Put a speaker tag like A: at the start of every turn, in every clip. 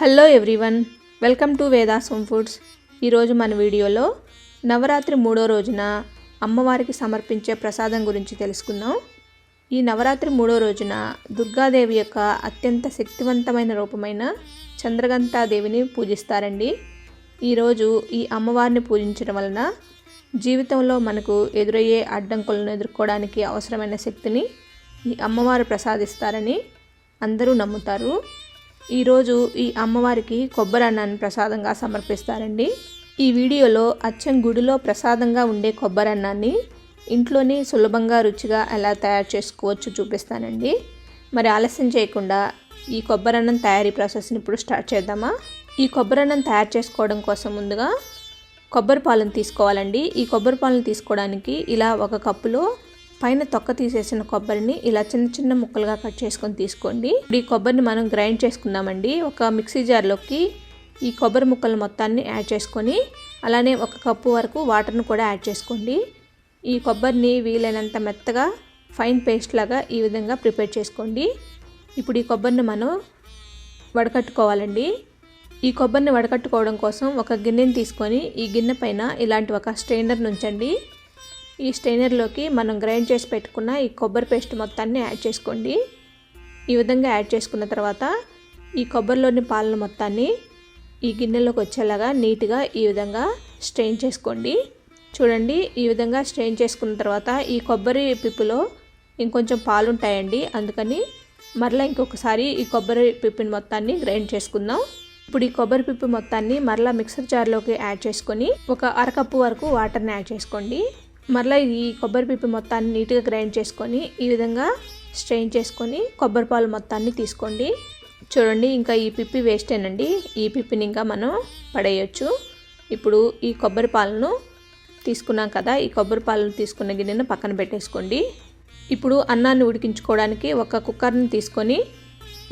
A: Hello everyone welcome to Vedas Home Foods ఈరోజు మన వీడియోలో నవరాత్రి మూడో రోజున అమ్మవారికి సమర్పించే ప్రసాదం గురించి తెలుసుకుందాం. ఈ నవరాత్రి మూడో రోజున దుర్గాదేవి యొక్క అత్యంత శక్తివంతమైన రూపమైన చంద్రగంతాదేవిని పూజిస్తారండి. ఈరోజు ఈ అమ్మవారిని పూజించడం వలన జీవితంలో మనకు ఎదురయ్యే అడ్డంకులను ఎదుర్కోవడానికి అవసరమైన శక్తిని ఈ అమ్మవారు ప్రసాదిస్తారని అందరూ నమ్ముతారు. ఈరోజు ఈ అమ్మవారికి కొబ్బరి అన్నాన్ని ప్రసాదంగా సమర్పిస్తారండి. ఈ వీడియోలో అచ్చం గుడిలో ప్రసాదంగా ఉండే కొబ్బరి అన్నాన్ని ఇంట్లోనే సులభంగా రుచిగా ఎలా తయారు చేసుకోవచ్చో చూపిస్తానండి. మరి ఆలస్యం చేయకుండా ఈ కొబ్బరి అన్నం తయారీ ప్రాసెస్ని ఇప్పుడు స్టార్ట్ చేద్దామా? ఈ కొబ్బరి అన్నం తయారు చేసుకోవడం కోసం ముందుగా కొబ్బరి పాలను తీసుకోవాలండి. ఈ కొబ్బరి పాలను తీసుకోవడానికి ఇలా ఒక కప్పులో పైన తొక్క తీసేసిన కొబ్బరిని ఇలా చిన్న చిన్న ముక్కలుగా కట్ చేసుకొని తీసుకోండి. ఇప్పుడు ఈ కొబ్బరిని మనం గ్రైండ్ చేసుకుందామండి. ఒక మిక్సీ జార్లోకి ఈ కొబ్బరి ముక్కలు మొత్తాన్ని యాడ్ చేసుకొని అలానే ఒక కప్పు వరకు వాటర్ను కూడా యాడ్ చేసుకోండి. ఈ కొబ్బరిని వీలైనంత మెత్తగా ఫైన్ పేస్ట్ లాగా ఈ విధంగా ప్రిపేర్ చేసుకోండి. ఇప్పుడు ఈ కొబ్బరిని మనం వడకట్టుకోవాలండి. ఈ కొబ్బరిని వడకట్టుకోవడం కోసం ఒక గిన్నెని తీసుకొని ఈ గిన్నె పైన ఇలాంటి ఒక స్ట్రైనర్ నుంచండి. ఈ స్ట్రైనర్లోకి మనం గ్రైండ్ చేసి పెట్టుకున్న ఈ కొబ్బరి పేస్ట్ మొత్తాన్ని యాడ్ చేసుకోండి. ఈ విధంగా యాడ్ చేసుకున్న తర్వాత ఈ కొబ్బరిలోని పాలను మొత్తాన్ని ఈ గిన్నెలోకి వచ్చేలాగా నీట్గా ఈ విధంగా స్ట్రెయిన్ చేసుకోండి. చూడండి ఈ విధంగా స్ట్రెయిన్ చేసుకున్న తర్వాత ఈ కొబ్బరి పిప్పులో ఇంకొంచెం పాలు ఉంటాయండి. అందుకని మరలా ఇంకొకసారి ఈ కొబ్బరి పిప్పిని మొత్తాన్ని గ్రైండ్ చేసుకుందాం. ఇప్పుడు ఈ కొబ్బరి పిప్పి మొత్తాన్ని మరలా మిక్సర్ జార్లోకి యాడ్ చేసుకొని ఒక అరకప్పు వరకు వాటర్ని యాడ్ చేసుకోండి. మరలా ఈ కొబ్బరి పిప్పి మొత్తాన్ని నీట్గా గ్రైండ్ చేసుకొని ఈ విధంగా స్ట్రెయిన్ చేసుకొని కొబ్బరి పాలు మొత్తాన్ని తీసుకోండి. చూడండి ఇంకా ఈ పిప్పి వేస్టేనండి ఈ పిప్పిని ఇంకా మనం పడేయచ్చు. ఇప్పుడు ఈ కొబ్బరి పాలను తీసుకున్నాం కదా ఈ కొబ్బరి పాలను తీసుకున్న గిన్నెను పక్కన పెట్టేసుకోండి. ఇప్పుడు అన్నాన్ని ఉడికించుకోవడానికి ఒక కుక్కర్ని తీసుకొని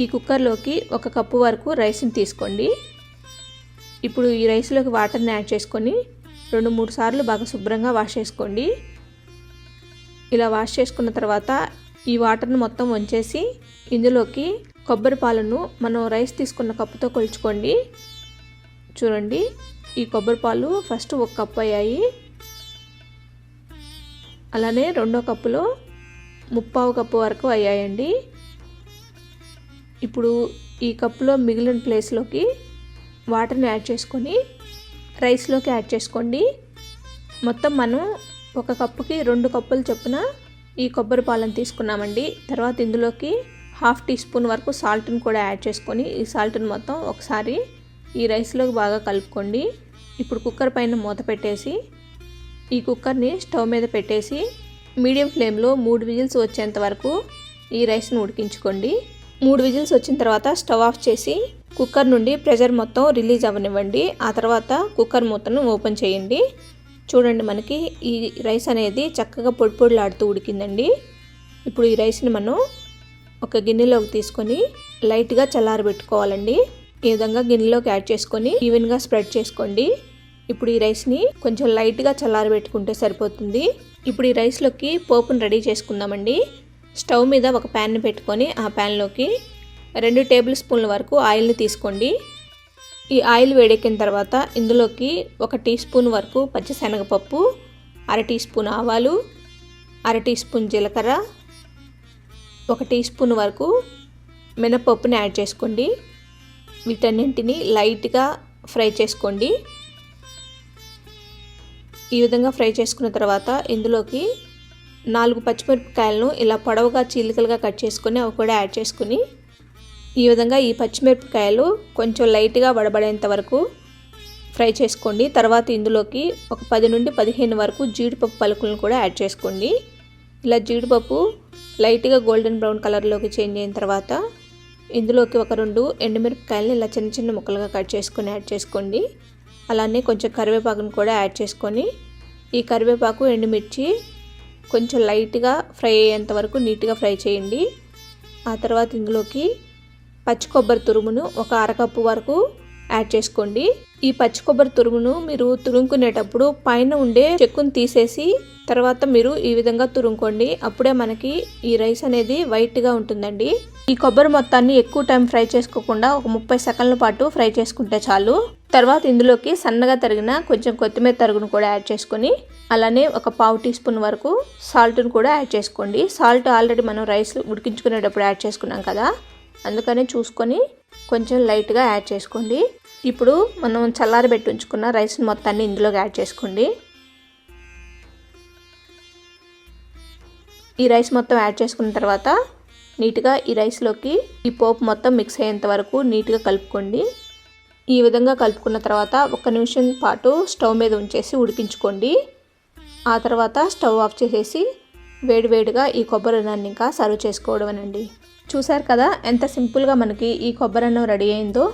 A: ఈ కుక్కర్లోకి ఒక కప్పు వరకు రైస్ని తీసుకోండి. ఇప్పుడు ఈ రైస్లోకి వాటర్ని యాడ్ చేసుకొని రెండు మూడు సార్లు బాగా శుభ్రంగా వాష్ చేసుకోండి. ఇలా వాష్ చేసుకున్న తర్వాత ఈ వాటర్ని మొత్తం వంచేసి ఇందులోకి కొబ్బరి పాలను మనం రైస్ తీసుకున్న కప్పుతో కొలుచుకోండి. చూడండి ఈ కొబ్బరి పాలు ఫస్ట్ ఒక కప్పు అయ్యాయి. అలానే రెండో కప్పులో ముప్పావు కప్పు వరకు అయ్యాయండి. ఇప్పుడు ఈ కప్పులో మిగిలిన ప్లేస్లోకి వాటర్ని యాడ్ చేసుకొని రైస్లోకి యాడ్ చేసుకోండి. మొత్తం మనం ఒక కప్పుకి రెండు కప్పులు చొప్పున ఈ కొబ్బరి పాలను తీసుకున్నామండి. తర్వాత ఇందులోకి హాఫ్ టీ స్పూన్ వరకు సాల్ట్ని కూడా యాడ్ చేసుకొని ఈ సాల్ట్ని మొత్తం ఒకసారి ఈ రైస్లోకి బాగా కలుపుకోండి. ఇప్పుడు కుక్కర్ పైన మూత పెట్టేసి ఈ కుక్కర్ని స్టవ్ మీద పెట్టేసి మీడియం ఫ్లేమ్లో మూడు విజిల్స్ వచ్చేంత వరకు ఈ రైస్ని ఉడికించుకోండి. మూడు విజిల్స్ వచ్చిన తర్వాత స్టవ్ ఆఫ్ చేసి కుక్కర్ నుండి ప్రెషర్ మొత్తం రిలీజ్ అవ్వనివ్వండి ఆ తర్వాత కుక్కర్ మూతను ఓపెన్ చేయండి. చూడండి మనకి ఈ రైస్ అనేది చక్కగా పొడి పొడిలాడుతూ ఉడికిందండి. ఇప్పుడు ఈ రైస్ని మనం ఒక గిన్నెలోకి తీసుకొని లైట్గా చల్లారబెట్టుకోవాలండి. ఈ విధంగా గిన్నెలోకి యాడ్ చేసుకొని ఈవెన్గా స్ప్రెడ్ చేసుకోండి. ఇప్పుడు ఈ రైస్ని కొంచెం లైట్గా చల్లారబెట్టుకుంటే సరిపోతుంది. ఇప్పుడు ఈ రైస్లోకి పోపును రెడీ చేసుకుందామండి. స్టవ్ మీద ఒక ప్యాన్ని పెట్టుకొని ఆ ప్యాన్లోకి రెండు టేబుల్ స్పూన్ల వరకు ఆయిల్ని తీసుకోండి. ఈ ఆయిల్ వేడెక్కిన తర్వాత ఇందులోకి ఒక టీ స్పూన్ వరకు పచ్చిశనగపప్పు అర టీ స్పూన్ ఆవాలు అర టీ స్పూన్ జీలకర్ర ఒక టీ స్పూన్ వరకు మినపప్పుని యాడ్ చేసుకోండి. వీటన్నింటిని లైట్గా ఫ్రై చేసుకోండి. ఈ విధంగా ఫ్రై చేసుకున్న తర్వాత ఇందులోకి నాలుగు పచ్చిమిరపకాయలను ఇలా పొడవుగా చీలికలుగా కట్ చేసుకొని అవి కూడా యాడ్ చేసుకుని ఈ విధంగా ఈ పచ్చిమిరపకాయలు కొంచెం లైట్గా వడబడేంత వరకు ఫ్రై చేసుకోండి. తర్వాత ఇందులోకి ఒక పది నుండి పదిహేను వరకు జీడిపప్పు పలుకులను కూడా యాడ్ చేసుకోండి. ఇలా జీడిపప్పు లైట్గా గోల్డెన్ బ్రౌన్ కలర్లోకి చేంజ్ అయిన తర్వాత ఇందులోకి ఒక రెండు ఎండుమిరపకాయలను ఇలా చిన్న చిన్న ముక్కలుగా కట్ చేసుకొని యాడ్ చేసుకోండి. అలానే కొంచెం కరివేపాకును కూడా యాడ్ చేసుకొని ఈ కరివేపాకు ఎండుమిర్చి కొంచెం లైట్గా ఫ్రై అయ్యేంత వరకు నీట్గా ఫ్రై చేయండి. ఆ తర్వాత ఇందులోకి పచ్చి కొబ్బరి తురుమును ఒక అరకప్పు వరకు యాడ్ చేసుకోండి. ఈ పచ్చి కొబ్బరి తురుమును మీరు తురుముకునేటప్పుడు పైన ఉండే చెక్కును తీసేసి తర్వాత మీరు ఈ విధంగా తురుముకోండి. అప్పుడే మనకి ఈ రైస్ అనేది వైట్గా ఉంటుందండి. ఈ కొబ్బరి మొత్తాన్ని ఎక్కువ టైం ఫ్రై చేసుకోకుండా ఒక ముప్పై సెకండ్ల పాటు ఫ్రై చేసుకుంటే చాలు. తర్వాత ఇందులోకి సన్నగా తరిగిన కొంచెం కొత్తిమీర తరుగును కూడా యాడ్ చేసుకొని అలానే ఒక పావు టీ స్పూన్ వరకు సాల్ట్ను కూడా యాడ్ చేసుకోండి. సాల్ట్ ఆల్రెడీ మనం రైస్ ఉడికించుకునేటప్పుడు యాడ్ చేసుకున్నాం కదా. అందుకనే చూసుకొని కొంచెం లైట్గా యాడ్ చేసుకోండి. ఇప్పుడు మనం చల్లారబెట్టి ఉంచుకున్న రైస్ మొత్తాన్ని ఇందులోకి యాడ్ చేసుకోండి. ఈ రైస్ మొత్తం యాడ్ చేసుకున్న తర్వాత నీట్గా ఈ రైస్లోకి ఈ పోపు మొత్తం మిక్స్ అయ్యేంత వరకు నీట్గా కలుపుకోండి. ఈ విధంగా కలుపుకున్న తర్వాత ఒక నిమిషం పాటు స్టవ్ మీద ఉంచేసి ఉడికించుకోండి. ఆ తర్వాత స్టవ్ ఆఫ్ చేసేసి వేడివేడిగా ఈ కొబ్బరి అన్నాన్ని ఇంకా సర్వ్ చేసుకోవడమేనండి. చూశారు కదా ఎంత సింపుల్గా మనకి ఈ కొబ్బరి అన్నం రెడీ అయిందో?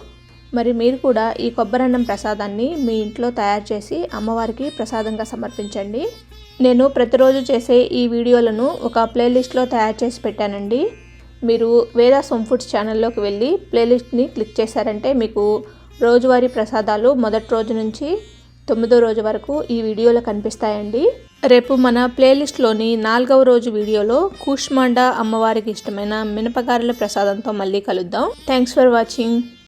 A: మరి మీరు కూడా ఈ కొబ్బరి అన్నం ప్రసాదాన్ని మీ ఇంట్లో తయారు చేసి అమ్మవారికి ప్రసాదంగా సమర్పించండి. నేను ప్రతిరోజు చేసే ఈ వీడియోలను ఒక ప్లేలిస్ట్లో తయారు చేసి పెట్టానండి. మీరు వేదా సోమ్ ఫుడ్స్ ఛానల్లోకి వెళ్ళి ప్లేలిస్ట్ని క్లిక్ చేశారంటే మీకు రోజువారీ ప్రసాదాలు మొదటి రోజు నుంచి తొమ్మిదో రోజు వరకు ఈ వీడియోలో కనిపిస్తాయండి. రేపు మన ప్లేలిస్ట్లోని నాలుగవ రోజు వీడియోలో కూష్మాండా అమ్మవారికి ఇష్టమైన మినపగారెల ప్రసాదంతో మళ్ళీ కలుద్దాం. Thanks for watching